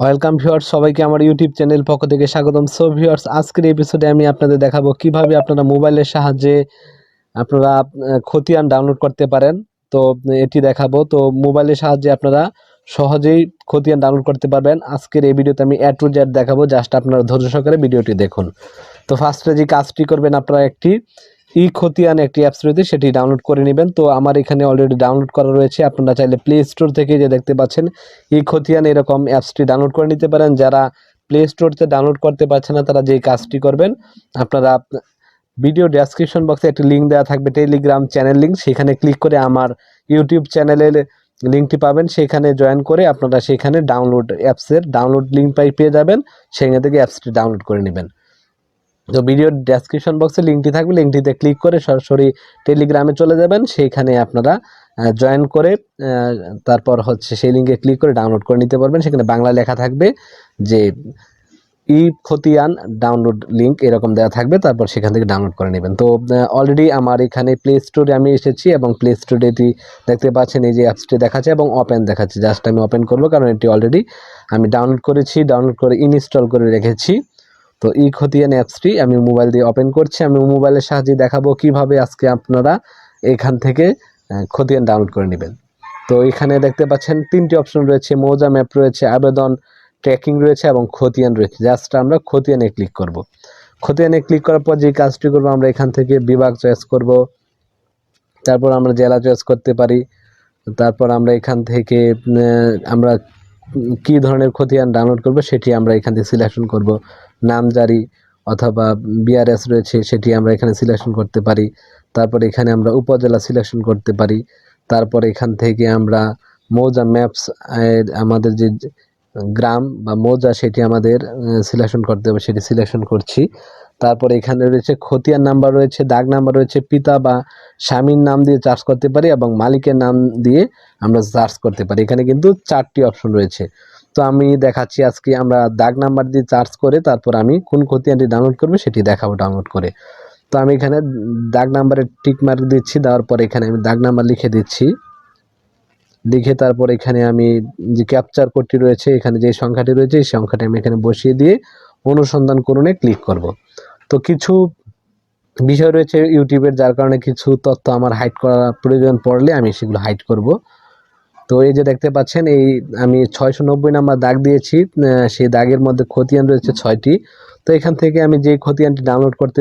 Welcome viewers সবাইকে আমার YouTube channel পক্ষ থেকে স্বাগতম। সো ভিউয়ার্স আজকের এপিসোডে আমি আপনাদের দেখাবো কীভাবে আপনারা মোবাইলের সাহায্যে আপনারা খতিয়ান ডাউনলোড করতে পারেন। তো, এটি দেখাবো। তো মোবাইলের সাহায্যে আপনারা সহজেই খতিয়ান ডাউনলোড করতে পারবেন। আজকের এই ভিডিওতে আমি এ টু জেড দেখাবো। জাস্ট আপনারা ধৈর্য সহকারে ভিডিওটি দেখুন। তো ফার্স্টে যে কাজটি করবেন আপনারা একটি ই খতিয়ান একটি অ্যাপস রয়েছে, সেটি ডাউনলোড করে নেবেন। তো আমার এখানে অলরেডি ডাউনলোড করা রয়েছে। আপনারা চাইলে প্লে স্টোর থেকে যে দেখতে পাচ্ছেন ই খতিয়ান এরকম অ্যাপসটি ডাউনলোড করে নিতে পারেন। যারা প্লে স্টোরতে ডাউনলোড করতে পারছে না, তারা যেই কাজটি করবেন, আপনারা ভিডিও ডেসক্রিপশন বক্সে একটি লিঙ্ক দেওয়া থাকবে টেলিগ্রাম চ্যানেল লিঙ্ক সেখানে ক্লিক করে আমার ইউটিউব চ্যানেলের লিঙ্কটি পাবেন। সেখানে জয়েন করে আপনারা সেখানে ডাউনলোড অ্যাপসের ডাউনলোড লিঙ্ক পাই পেয়ে যাবেন। সেখান থেকে অ্যাপসটি ডাউনলোড করে নেবেন। তো ভিডিওর ডেসক্রিপশন বক্সে লিঙ্কটি থাকবে লিঙ্কটিতে ক্লিক করে সরাসরি টেলিগ্রামে চলে যাবেন, সেইখানে আপনারা জয়েন করে তারপর হচ্ছে সেই লিঙ্কে ক্লিক করে ডাউনলোড করে নিতে পারবেন। সেখানে বাংলা লেখা থাকবে যে, ই খতিয়ান ডাউনলোড লিঙ্ক এরকম দেওয়া থাকবে, তারপর সেখান থেকে ডাউনলোড করে নেবেন। তো অলরেডি আমার এখানে প্লে স্টোরে আমি এসেছি এবং প্লে স্টোরে এটি দেখতে পাচ্ছেন, এই যে অ্যাপসটি দেখাচ্ছে এবং ওপেন দেখাচ্ছে। জাস্ট আমি ওপেন করব, কারণ এটি অলরেডি আমি ডাউনলোড করেছি ডাউনলোড করে ইনস্টল করে রেখেছি। তো ই খতিয়ান অ্যাপসটি আমি মোবাইল দিয়ে ওপেন করছি। আমি মোবাইলের সাহায্যে দেখাবো কীভাবে আজকে আপনারা এখান থেকে খতিয়ান ডাউনলোড করে নেবেন। তো এখানে দেখতে পাচ্ছেন তিনটি অপশন রয়েছে। মৌজা ম্যাপ রয়েছে, আবেদন ট্র্যাকিং রয়েছে এবং খতিয়ান রয়েছে। জাস্ট আমরা খতিয়ানে ক্লিক করব। খতিয়ানে ক্লিক করার পর যে কাজটি করব, আমরা এখান থেকে বিভাগ চয়েস করব। তারপর আমরা জেলা চয়েস করতে পারি। তারপর আমরা এখান থেকে আমরা কি ধরনের খতিয়ান ডাউনলোড করবে সেটি আমরা এখান থেকে সিলেকশন করব। নামজারি অথবা বিআরএস রয়েছে সেটি আমরা এখানে সিলেকশন করতে পারি। তারপর এখানে আমরা উপজেলা সিলেকশন করতে পারি। তারপর এখান থেকে আমরা মৌজা ম্যাপস আমাদের যে গ্রাম বা মোজা সেটি আমাদের সিলেকশন করতে হবে, সেটি সিলেকশন করছি। তারপর এখানে রয়েছে খতিয়ার নাম্বার রয়েছে, দাগ নাম্বার রয়েছে, পিতা বা স্বামীর নাম দিয়ে চার্জ করতে পারি এবং মালিকের নাম দিয়ে আমরা চার্জ করতে পারি। এখানে কিন্তু চারটি অপশন রয়েছে। তো আমি দেখাচ্ছি আজকে আমরা দাগ নাম্বার দিয়ে চার্জ করে, তারপর আমি কোন খতিয়ানটি ডাউনলোড করব সেটি দেখাবো ডাউনলোড করে। তো আমি এখানে দাগ নাম্বারে টিক মার্ক দিচ্ছি, দেওয়ার পর এখানে আমি দাগ নাম্বার লিখে দিচ্ছি। লিখে তারপর এখানে আমি যে ক্যাপচার কোডটি রয়েছে, এখানে যে সংখ্যাটি রয়েছে, এই সংখ্যাটি আমি এখানে বসিয়ে দিয়ে অনুসন্ধান করুনে ক্লিক করব। তো কিছু বিষয় রয়েছে ইউটিউবের যার কারণে কিছু তথ্য আমার হাইড করা প্রয়োজন পড়লে আমি সেগুলো হাইড করব। তো এই যে দেখতে পাচ্ছেন, এই আমি ছয়শো নব্বই নাম্বার দাগ দিয়েছি সেই দাগের মধ্যে খতিয়ান রয়েছে ছয়টি। তো এখান থেকে আমি যে খতিয়ানটি ডাউনলোড করতে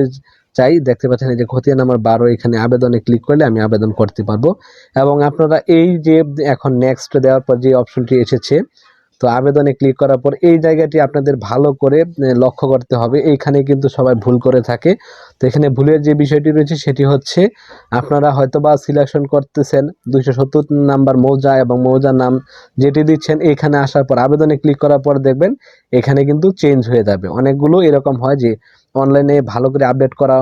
চাই। দেখতে পাচ্ছেন এই যে খতিয়ান নাম্বার বারো, এখানে আবেদনে ক্লিক করলে আমি আবেদন করতে পারব। এবং আপনারা এই যে এখন নেক্সট দেওয়ার পর যে অপশনটি এসেছে তো আবেদনে ক্লিক করার পর এই জায়গাটি আপনাদের ভালো করে লক্ষ্য করতে হবে। এইখানে কিন্তু সবাই ভুল করে থাকে। তো এখানে ভুলের যে বিষয়টি রয়েছে, সেটি হচ্ছে আপনারা হয়তোবা সিলেকশন করতেছেন দুইশো সত্তর নাম্বার মৌজা এবং মৌজার নাম যেটি দিচ্ছেন এখানে আসার পর আবেদনে ক্লিক করার পর দেখবেন এখানে কিন্তু চেঞ্জ হয়ে যাবে। অনেকগুলো এরকম হয় যে অনলাইনে ভালো করে আপডেট করা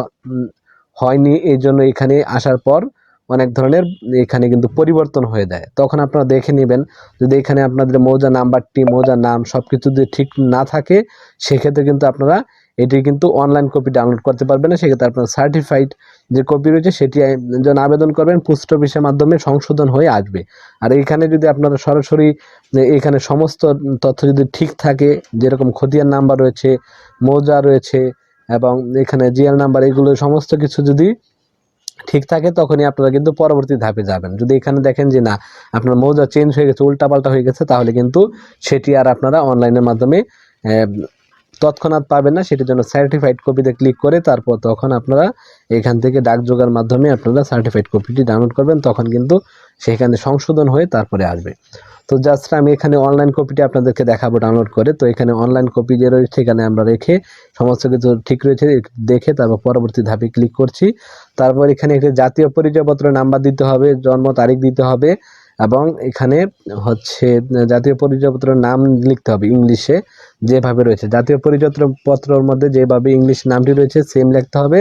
হয়নি এই জন্য এখানে আসার পর অনেক ধরনের এখানে কিন্তু পরিবর্তন হয়ে যায়। তখন আপনারা দেখে নেবেন যদি এখানে আপনাদের মৌজা নাম্বারটি, মৌজার নাম সব কিছু যদি ঠিক না থাকে, সেক্ষেত্রে কিন্তু আপনারা এটি কিন্তু অনলাইন কপি ডাউনলোড করতে পারবেন না। সেক্ষেত্রে আপনার সার্টিফাইড যে কপি রয়েছে, সেটি যখন আবেদন করবেন পোস্ট অফিসের মাধ্যমে সংশোধন হয়ে আসবে। আর এখানে যদি আপনারা সরাসরি এখানে সমস্ত তথ্য যদি ঠিক থাকে, যেরকম খতিয়ান নাম্বার রয়েছে, মৌজা রয়েছে এবং এখানে জিএল নাম্বার, এগুলো সমস্ত কিছু যদি ঠিক থাকে, তখনই আপনারা কিন্তু পরবর্তী ধাপে যাবেন। যদি এখানে দেখেন যে না, আপনার মৌজা চেঞ্জ হয়ে গেছে, উল্টাপাল্টা হয়ে গেছে, তাহলে কিন্তু সেটি আর আপনারা অনলাইনের মাধ্যমে তৎক্ষণাৎ পাবেন না, সেটির জন্য সার্টিফাইড কপিতে ক্লিক করে তারপর তখন আপনারা এখান থেকে ডাক যোগার মাধ্যমে আপনারা সার্টিফাইড কপিটি ডাউনলোড করবেন, তখন কিন্তু সেখানে সংশোধন হয়ে তারপরে আসবে। তো জাস্ট আমি এখানে অনলাইন কপিটি আপনাদেরকে দেখাবো ডাউনলোড করে। তো এখানে অনলাইন কপি যে রয়েছে, সেখানে আমরা রেখে সমস্ত কিছু ঠিক রয়েছে, দেখে তারপর পরবর্তী ধাপে ক্লিক করছি। তারপর এখানে একটি জাতীয় পরিচয়পত্র নাম্বার দিতে হবে, জন্ম তারিখ দিতে হবে। এবং এখানে হচ্ছে, জাতীয় পরিচয়পত্রের নাম লিখতে হবে ইংলিশে যেভাবে রয়েছে। জাতীয় পরিচয়পত্রের মধ্যে যেভাবে ইংলিশ নামটি রয়েছে সেম লিখতে হবে।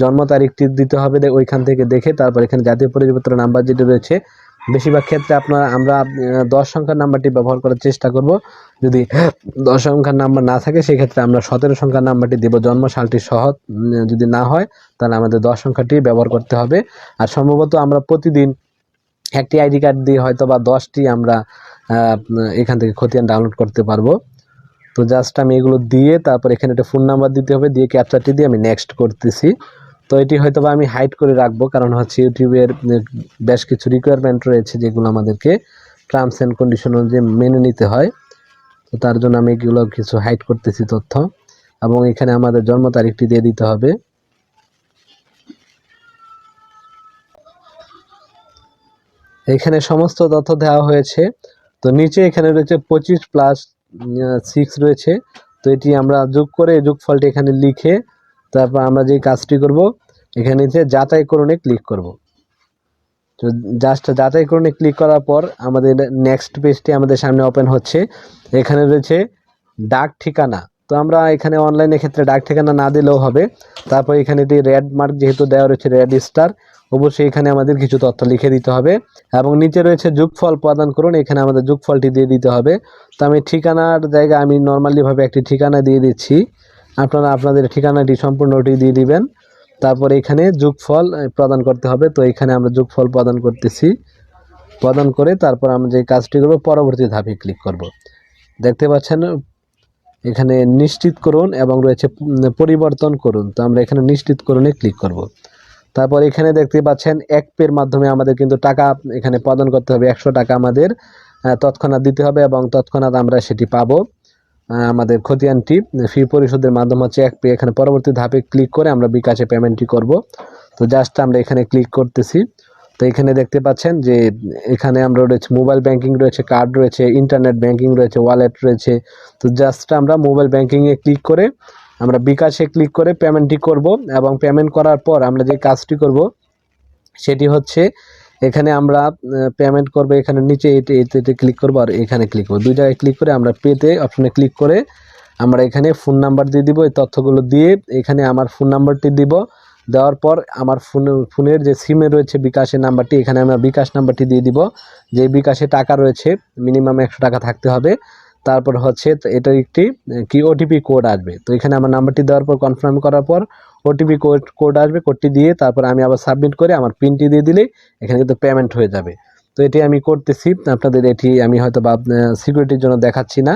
জন্ম তারিখটি দিতে হবে ওইখান থেকে দেখে তারপর এখানে জাতীয় পরিচয়পত্র নাম্বার যেটি রয়েছে, বেশিরভাগ ক্ষেত্রে আপনার, আমরা দশ সংখ্যার নাম্বারটি ব্যবহার করার চেষ্টা করব। যদি দশ সংখ্যার নাম্বার না থাকে, সেক্ষেত্রে আমরা সতেরো সংখ্যার নাম্বারটি দেব। জন্ম সালটি সহ যদি না হয়, তাহলে আমাদের দশ সংখ্যাটি ব্যবহার করতে হবে। আর সম্ভবত আমরা প্রতিদিন একটি আইডি কার্ড দিয়ে হয়তো বা দশটি আমরা এখান থেকে খতিয়ান ডাউনলোড করতে পারব। তো জাস্ট আমি এগুলো দিয়ে তারপর এখানে একটা ফোন নাম্বার দিতে হবে, দিয়ে ক্যাপচারটি দিয়ে আমি নেক্সট করতেছি। তো এটি হয়তো বা আমি হাইড করে রাখব, কারণ হচ্ছে ইউটিউবের বেশ কিছু রিকোয়ারমেন্ট রয়েছে যেগুলো আমাদেরকে টার্মস অ্যান্ড কন্ডিশন অনুযায়ী মেনে নিতে হয়। তো তার জন্য আমি এগুলো কিছু হাইড করতেছি তথ্য। এবং এখানে আমাদের জন্ম তারিখটি দিয়ে দিতে হবে। এখানে সমস্ত তথ্য দেওয়া হয়েছে। তো নিচে এখানে রয়েছে পঁচিশ প্লাস সিক্স রয়েছে। তো এটি আমরা যোগ করে যোগফলটি এখানে লিখে তারপর আমরা যে কাজটি করব, এখানে নিচে যাচাই করণে ক্লিক করব। তো জাস্ট যাচাই করণে ক্লিক করার পর আমাদের নেক্সট পেজটি আমাদের সামনে ওপেন হচ্ছে। এখানে রয়েছে ডাক ঠিকানা। তো আমরা এখানে অনলাইনের ক্ষেত্রে ডাক ঠিকানা না দিলেও হবে। তারপর এখানে এটি রেড মার্ক যেহেতু দেওয়া রয়েছে রেড স্টার অবশ্যই এখানে আমাদের কিছু তথ্য লিখে দিতে হবে। এবং নিচে রয়েছে যোগফল প্রদান করুন, এখানে আমাদের যোগফলটি দিয়ে দিতে হবে। তো আমি ঠিকানার জায়গায় আমি নর্মালিভাবে একটি ঠিকানা দিয়ে দিচ্ছি। আপনারা আপনাদের ঠিকানাটি সম্পূর্ণটি দিয়ে দিবেন। তারপর এখানে যোগফল প্রদান করতে হবে। তো এখানে আমরা যোগফল প্রদান করতেছি। প্রদান করে তারপর আমরা যে কাজটি করব, পরবর্তী ধাপে ক্লিক করব। দেখতে পাচ্ছেন? এখানে নিশ্চিত করুন এবং রয়েছে পরিবর্তন করুন। তো আমরা এখানে নিশ্চিত করুনে ক্লিক করব। তারপর এখানে দেখতে পাচ্ছেন, এক পের মাধ্যমে আমাদের কিন্তু টাকা এখানে প্রদান করতে হবে। একশো টাকা আমাদের তৎক্ষণাৎ দিতে হবে এবং তৎক্ষণাৎ আমরা সেটি পাবো। আমাদের খতিয়ানটি, ফি পরিশোধের মাধ্যম হচ্ছে এক পে। এখানে পরবর্তী ধাপে ক্লিক করে আমরা বিকাশে পেমেন্টটি করব। তো জাস্ট আমরা এখানে ক্লিক করতেছি। তো এখানে দেখতে পাচ্ছেন যে এখানে আমরা রয়েছে মোবাইল ব্যাংকিং রয়েছে কার্ড রয়েছে ইন্টারনেট ব্যাংকিং রয়েছে ওয়ালেট রয়েছে। তো জাস্ট আমরা মোবাইল ব্যাংকিংয়ে ক্লিক করে আমরা বিকাশে ক্লিক করে পেমেন্টটি করব এবং পেমেন্ট করার পর আমরা যে কাজটি করব সেটি হচ্ছে এখানে আমরা পেমেন্ট করব এখানে নিচে এতে এতে ক্লিক করব আর এখানে ক্লিক করব। দুই জায়গায় ক্লিক করে আমরা পেতে অপশনে ক্লিক করে আমরা এখানে ফোন নাম্বার দিয়ে দিব। এই তথ্যগুলো দিয়ে এখানে আমার ফোন নাম্বারটি দিব। দেওয়ার পর আমার ফোন ফোনের যে সিমে রয়েছে বিকাশের নাম্বারটি, এখানে আমরা বিকাশ নাম্বারটি দিয়ে দিব। যে বিকাশে টাকা রয়েছে মিনিমাম একশো টাকা থাকতে হবে। তারপর হচ্ছে এটা একটি, কি ওটিপি কোড আসবে। তো এখানে আমার নাম্বারটি দেওয়ার পর কনফার্ম করার পর ওটিপি কোড কোড আসবে কোডটি দিয়ে তারপর আমি আবার সাবমিট করে আমার পিনটি দিয়ে দিলে এখানে কিন্তু পেমেন্ট হয়ে যাবে। তো এটি আমি করতেছি, আপনাদের এটি আমি হয়তো বা সিকিউরিটির জন্য দেখাচ্ছি না।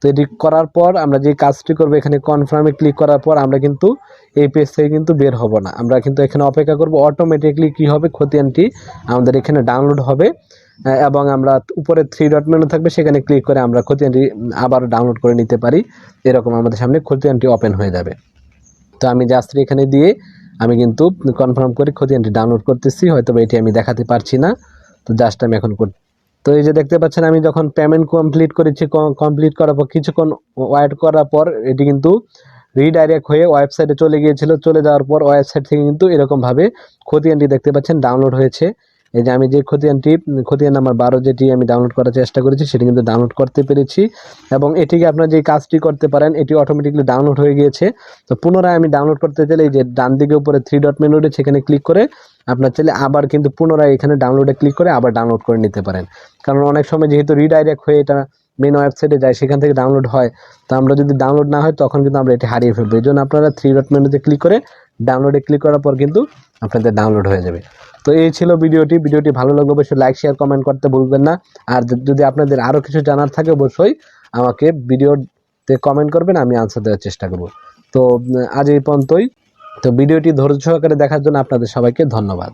তো এটি করার পর আমরা যে কাজটি করব এখানে কনফার্মে ক্লিক করার পর আমরা কিন্তু এই পেজ থেকে কিন্তু বের হব না। আমরা কিন্তু এখানে অপেক্ষা করব অটোমেটিকলি কি হবে, খতিয়ানটি আমাদের এখানে ডাউনলোড হবে। এবং আমরা উপরে থ্রি ডট মেনু থাকবে, সেখানে ক্লিক করে আমরা খতিয়ানটি আবার ডাউনলোড করে নিতে পারি। এরকম আমাদের সামনে খতিয়ানটি ওপেন হয়ে যাবে। তো আমি জাস্ট এখানে দিয়ে আমি কিন্তু কনফার্ম করে খতিয়ানটি ডাউনলোড করতেছি হয়তো এটি আমি দেখাতে পারছি না। তো জাস্ট আমি এখন কর তো এই যে দেখতে পাচ্ছেন, আমি যখন পেমেন্ট কমপ্লিট করেছি কমপ্লিট করার পর, কিছুক্ষণ ওয়েট করার পর, এটি কিন্তু রিডাইরেক্ট হয়ে ওয়েবসাইটে চলে গিয়েছিল। চলে যাওয়ার পর ওয়েবসাইট থেকে কিন্তু এরকমভাবে খতিয়ানটি দেখতে পাচ্ছেন ডাউনলোড হয়েছে। এই যে আমি যে খতিয়ানটি খতিয়ান নাম্বার বারো যেটি আমি ডাউনলোড করার চেষ্টা করেছি, সেটি কিন্তু ডাউনলোড করতে পেরেছি। এবং এটিকে আপনার যে কাজটি করতে পারেন, এটি অটোমেটিকলি ডাউনলোড হয়ে গিয়েছে। তো পুনরায় আমি ডাউনলোড করতে চাইলে এই যে ডান দিকে উপরে থ্রি ডট মেনু রয়েছে সেখানে ক্লিক করে আপনার চাইলে আবার কিন্তু পুনরায় এখানে ডাউনলোডে ক্লিক করে আবার ডাউনলোড করে নিতে পারেন। কারণ অনেক সময় যেহেতু রিডাইরেক্ট হয়ে এটা মেন ওয়েবসাইটে যায় সেখান থেকে ডাউনলোড হয়। তো আমরা যদি ডাউনলোড না হয়, তখন কিন্তু আমরা এটি হারিয়ে ফেলব। এই জন্য আপনারা থ্রি ডট মেনুতে ক্লিক করে ডাউনলোডে ক্লিক করার পর কিন্তু আপনাদের ডাউনলোড হয়ে যাবে। তো এই ছিল ভিডিওটি। ভিডিওটি ভালো লাগলে অবশ্যই লাইক শেয়ার কমেন্ট করতে ভুলবেন না। আর যদি আপনাদের আরও কিছু জানার থাকে, অবশ্যই আমাকে ভিডিওতে কমেন্ট করবেন, আমি আনসার দেওয়ার চেষ্টা করব। তো আজ এই পর্যন্তই। তো ভিডিওটি ধৈর্য সহকারে দেখার জন্য আপনাদের সবাইকে ধন্যবাদ।